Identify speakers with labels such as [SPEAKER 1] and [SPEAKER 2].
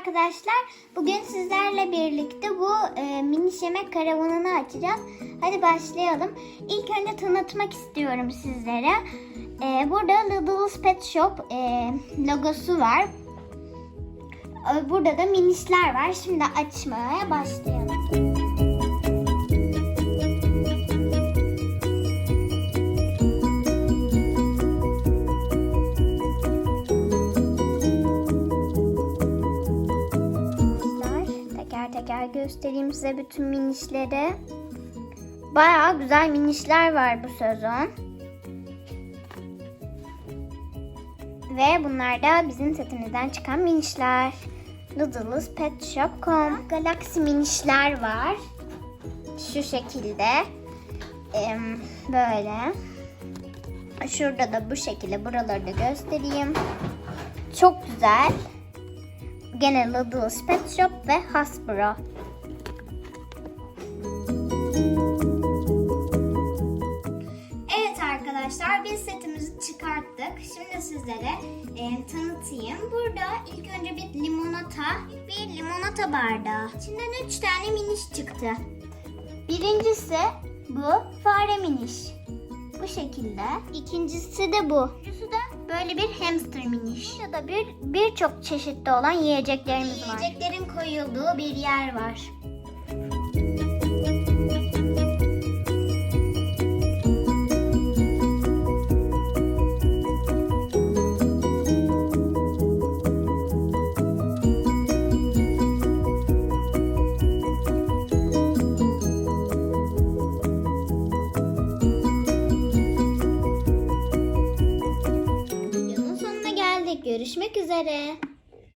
[SPEAKER 1] arkadaşlar. Bugün sizlerle birlikte bu e, mini yemek karavanını açacağız. Hadi başlayalım. İlk önce tanıtmak istiyorum sizlere. E, burada Lidl's Pet Shop e, logosu var. E, burada da minişler var. Şimdi açmaya başlayalım. Teker göstereyim size bütün minişleri. Bayağı güzel minişler var bu sezon. Ve bunlar da bizim setimizden çıkan minişler. Littlest Pet Galaxy minişler var. Şu şekilde. Em, Böyle. Şurada da bu şekilde buraları da göstereyim. Çok güzel. Gene Lidl's Pet Shop ve Hasbro. Evet arkadaşlar biz setimizi çıkarttık. Şimdi sizlere e, tanıtayım. Burada ilk önce bir limonata, bir limonata bardağı. İçinden 3 tane miniş çıktı. Birincisi bu fare miniş. Şekilde. İkincisi de bu. Üçüncüsü de böyle bir hamster miniş. Ya da bir birçok çeşitli olan yiyeceklerimiz var. Yiyeceklerin koyulduğu bir yer var. Görüşmek üzere.